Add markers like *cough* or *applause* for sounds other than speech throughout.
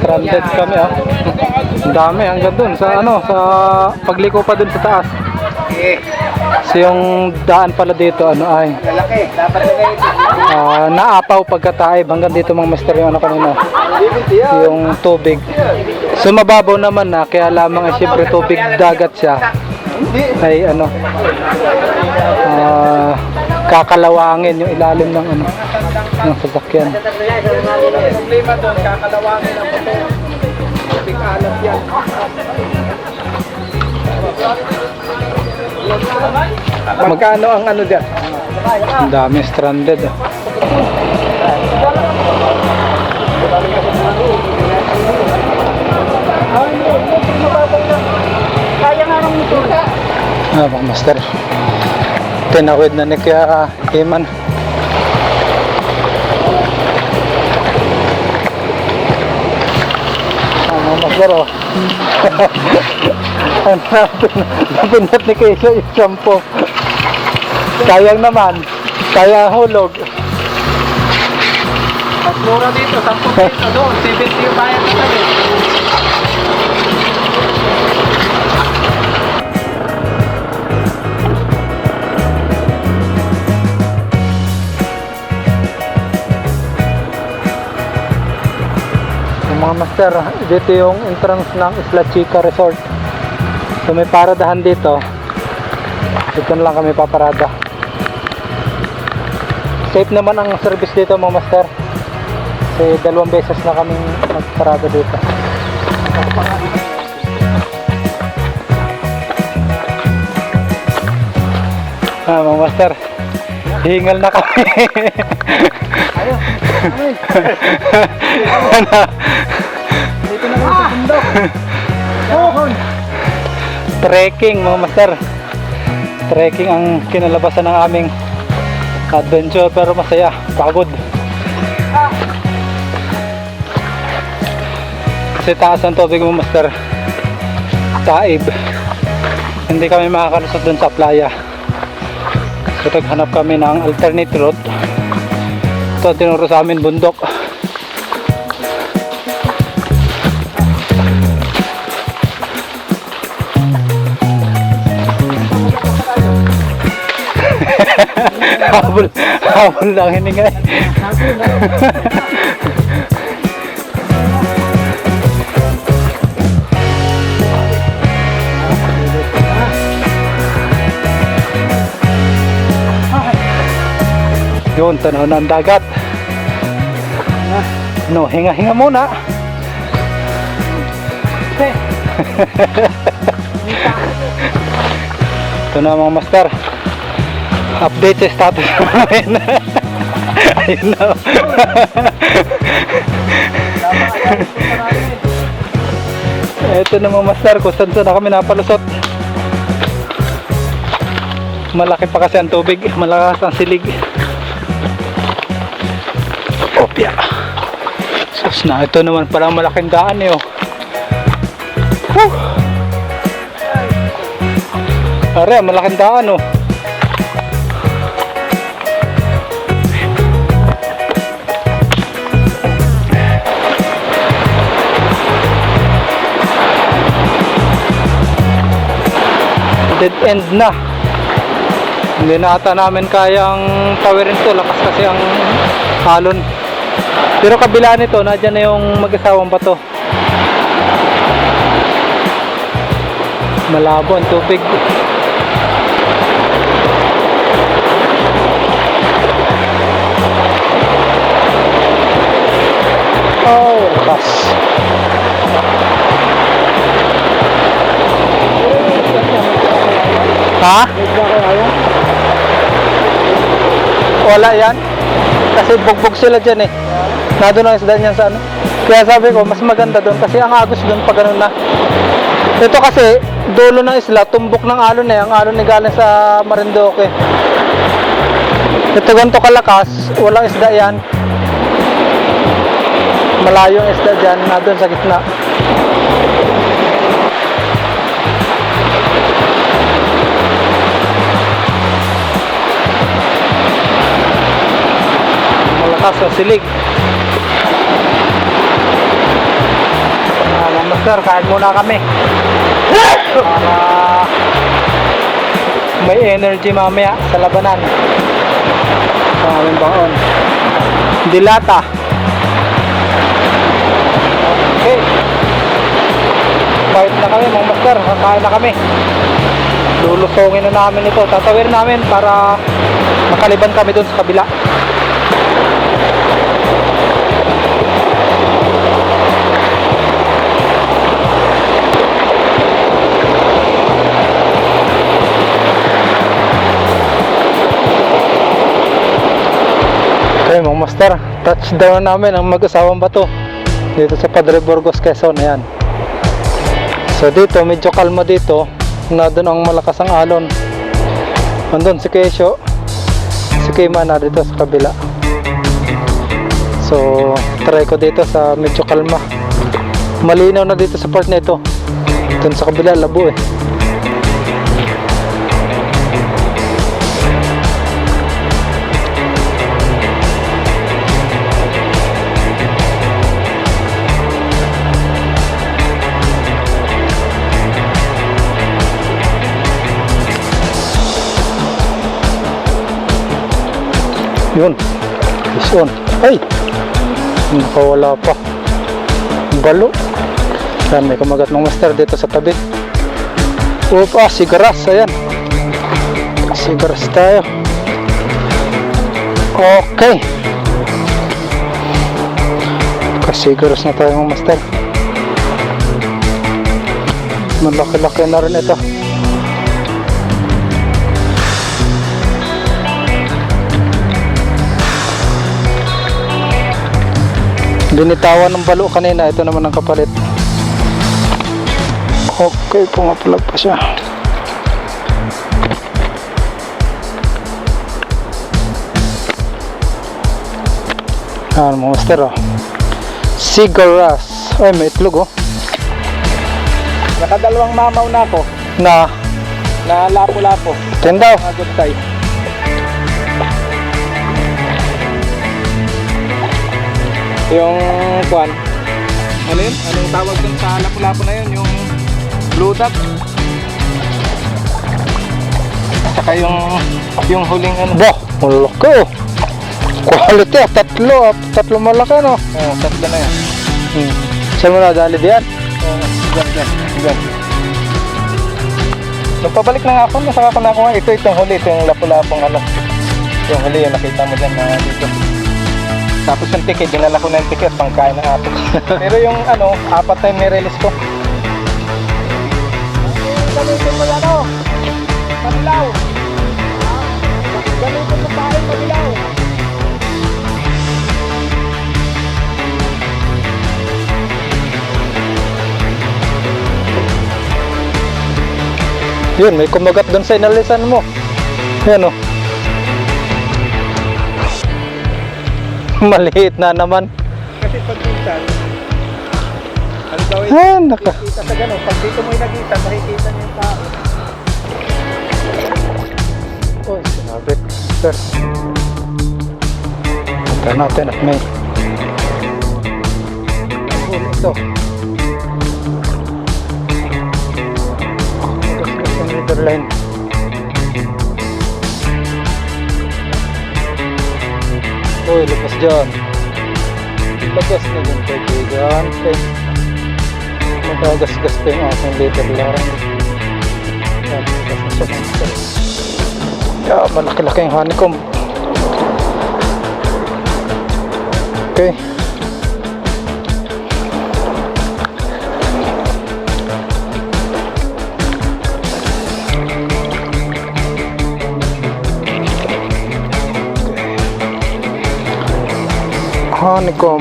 Stranded kami ah. Ang dami hanggang dun sa ano, sa pagliko pa dun sa taas. So yung daan pala dito ano ay Lalaki, dapat ah, naapaw pagkataib hanggang dito mga master yung ano kanina. Yung tubig. So mababaw naman na kaya lamang ay syempre tubig dagat siya. Ay ano ah, kakalawangin yung ilalim ng ano ng sasakyan. Problema doon, kakalawangin ang motor. Big alam yan. Magkano ang ano dyan? Ang dami stranded. ah. Kaya nga nung motor. Ah, master. Tinawid na ni kaya Iman. Ah, master *laughs* oh. Ang napinat ni Keisha yung shampoo. Sayang naman. Kaya hulog. Mas mura dito, 10 peso doon. 70 yung bayad na tayo. Master, dito yung entrance ng Isla Chica Resort. So may paradahan dito. Dito lang kami paparada. Safe naman ang service dito mga master. Kasi dalawang beses na kaming nagparada dito. Ah, mga master. Hingal na kami. ano? Dito na kami sa bundok. Trekking mga master. Trekking ang kinalabasan ng aming adventure pero masaya, pagod. Kasi taas ang tubig mga master. Taib. Hindi kami makakalusot dun sa playa. So naghanap kami ng alternate route. Ito tinuro sa amin bundok. *laughs* habol, habol lang hininga. *laughs* Yun, tanaw ng dagat. No, hinga, hinga muna. *laughs* Ito na mga master. Update sa status *laughs* namin. Ayun na. Ito na mga master, kung saan saan na kami napalusot. Malaki pa kasi ang tubig, malakas ang silig. Opya. Sus na, ito naman parang malaking daan eh oh. Are, malaking daan oh. dead end na hindi na ata namin kayang tawirin to lakas kasi ang halon pero kabila nito nadyan na yung mag-asawang bato. Malabo ang tubig. Oh lakas ha? Wala yan. Kasi bugbog sila dyan eh. Nandun ang isda niyan sa ano. Kaya sabi ko, mas maganda doon kasi ang agos doon pag ganun na. Ito kasi, dulo ng isla, tumbok ng alon eh. Ang alon ni galing sa Marinduque. Ito ganito kalakas, walang isda yan. Malayo ang isda dyan, nandun sa gitna. Malakas ang silig Master, kain muna kami. Para may energy mamaya sa labanan. Sa aming baon. Dilata. Okay. Bait na kami mga master, kakain na kami. Lulusongin na namin ito. Tatawir namin para makaliban kami doon sa kabila. Touchdown na namin ang mag-asawang bato dito sa Padre Burgos, Quezon. Ayan. So dito, medyo kalma dito. Na doon ang malakas ang alon. Nandun si Kesyo. Si Kima na dito sa kabila. So, try ko dito sa medyo kalma. Malinaw na dito sa part na ito. Doon sa kabila, labo eh. Yun. Is on. Ay! Nakawala pa. Balo. Yan, may kumagat ng master dito sa tabi. Opa, sigaras. Ayan. Sigaras tayo. Okay. Kasigaras na tayo mga master. Malaki-laki na rin ito. Binitawan ng balo kanina, ito naman ang kapalit. Okay, pumapalag pa siya. Ano mga master oh. Sigaras. Ay, may itlog oh. Nakadalawang mamaw na ako Na, na lapo-lapo. tindaw. Mga good Yung kwan. Ano yun? Anong tawag dun sa lapo-lapo na yun? Yung blue dot. Saka yung yung huling ano. Bah, malaki oh. Quality ah, tatlo ah. Tatlo malaki no. Oh, tatlo na yan. Hmm. Saan mo na dali diyan? Oh, diyan, diyan, diyan. Nung pabalik na nga ako, nasaka ko na ako nga. Ito, itong huli, ito yung lapu-lapong ano. Yung huli, yung nakita mo dyan na dito. Tapos yung ticket, dinala ko na yung ticket, pangkain ng apo. *laughs* Pero yung ano, apat na yung nirelease ko. Gamitin mo yan o. Panilaw. Gamitin mo tayo panilaw. Yun, may kumagat doon sa inalisan mo. Yan oh. *laughs* Maliit na naman. Kasi pag minsan, ano daw yun? Ah, naka. Kita sa ganun. Pag dito mo nakita, makikita niyo yung tao. Oh, sinabi. Sir. Punta natin at may. Oh, ito. Gas gas yung leader line. Uy, lupas dyan. Lagas na dyan kaibigan. Okay. Magagas-gas pa yung aking mga sir. Yeah, malaki-laki yung honeycomb. Okay. Honeycomb.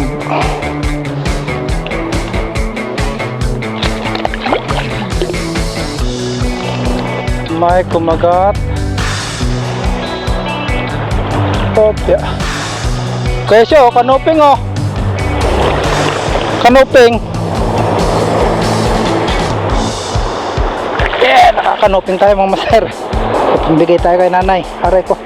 May kumagat. Kopya. Kesyo, kanuping oh. Kanuping. Yeah, nakakanuping tayo mga master. Bigay tayo kay nanay. Aray ko.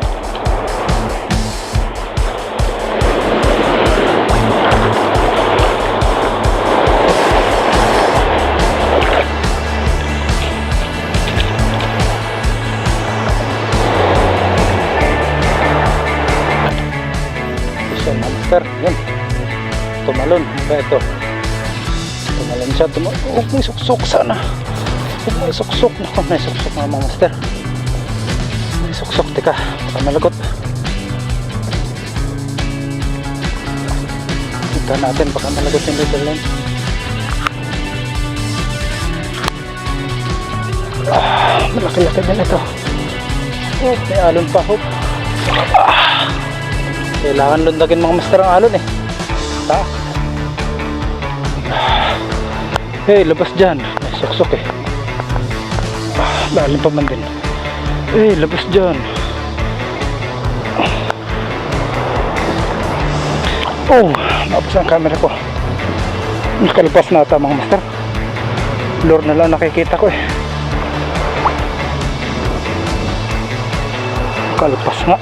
Tumalon. Kaya ito. Tumalon siya. Tumalon. Huwag may suksok sana. Huwag may suksok. Naku, may suksok mga mga master. May suksok. Teka, baka malagot. Ito natin, baka malagot yung leader line. Ah, malaki-laki din ito. Oh, may alon pa. Hop. Ah, kailangan lundagin mga master ang alon eh. Ah, hey, labas dyan. May suksok eh. Lalim pa man din. Eh, labas dyan. Oh, naabos ang camera ko. Nakalpas na ata mga master. Lure na lang nakikita ko eh. Nakalpas nga.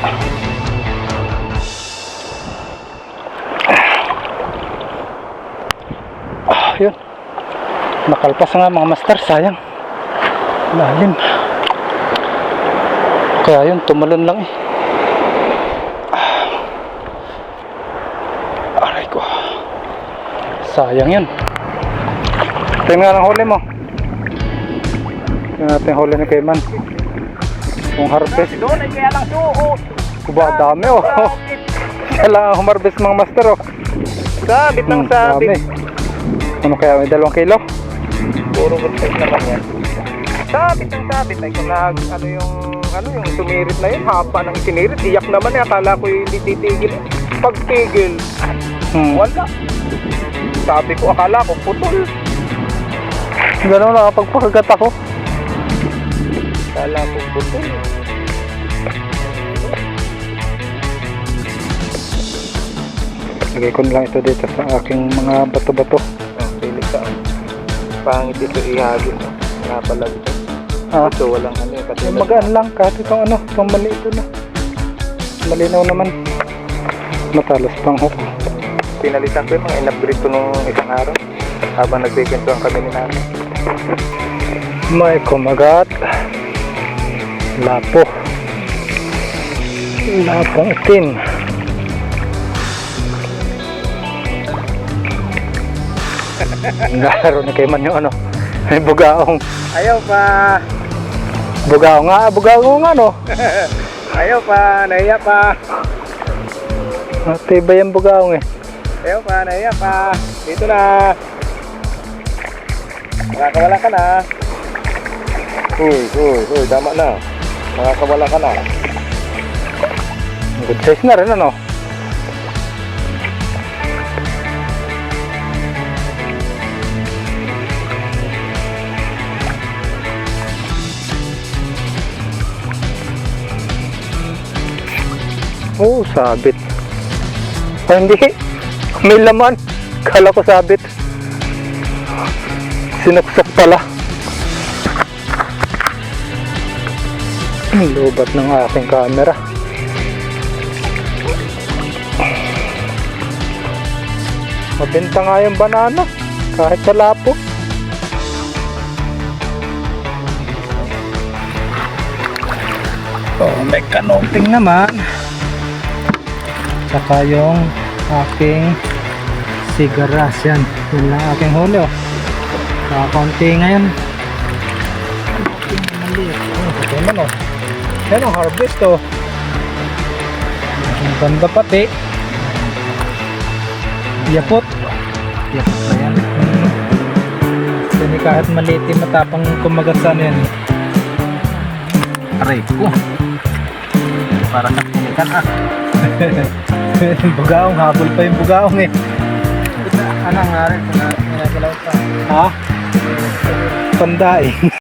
Nakalpas nga mga master, sayang. Lalim. Kaya yun, tumalon lang eh. Aray ko. Sayang yun. Tingnan ang huli mo. Tingnan natin huli ni Kayman. Yung harvest. Doon ay kaya lang suot. Kuba, dami oh. *laughs* Siya lang ang humarbest mga master oh. Sabit ng Hmm, sabit. Ano kaya, may dalawang kilo? Puro good naman yan. Sabit ng sabit ay kung nag, ano yung ano yung sumirit na yun, haba ng sinirit, iyak naman eh, akala ko hindi titigil. Pagtigil, Hmm. wala. Sabi ko, akala ko putol. Ganun nakapagpakagat ako. Akala ko putol. Lagay ko na lang ito dito sa aking mga bato-bato. Oh, pilit ka. Pangit ito ihagin. No? Wala pala ito. Ah, Ito walang ano eh. Kasi yung magaan lang kahit itong ano, itong mali ito na. Malinaw naman. Matalas pang hook. pinalitan ko yung mga inupgrade ko nung isang araw. Habang nagkikwentuhan kami ni nanay. May kumagat. Lapo. Lapong itim. Laro ni Kayman yung ano. *laughs* May bugaong. Ayaw pa! Bugaong nga, bugaong nga no. *laughs* Ayaw pa! Nahiya pa! Matibay yung bugaong eh. Ayaw pa! Nahiya pa! Dito na! Makakawala ka na! Uy, uy, uy, tama na. Makakawala ka na. Good size na rin ano. Oh, sabit. Ah, hindi. May laman. Kala ko sabit. Sinuksok pala. Lubat ng aking camera. Mabenta nga yung banana. Kahit sa lapo. Oh, may kanoting naman. Saka yung aking sigaras yan. Yun lang aking huli oh. Kakaunti ngayon. Maliit. Oh, oh. Yan ang harvest oh. Ang ganda pati. Yapot. Yapot na yan. Kasi kahit maliit matapang kumagat sa ano yan. Aray ko. Para sa pinikan ah. *laughs* *laughs* bugaong, habol pa yung bugaong eh. Anong nga rin? Nagalaw pa. Ha? Tanda eh. *laughs*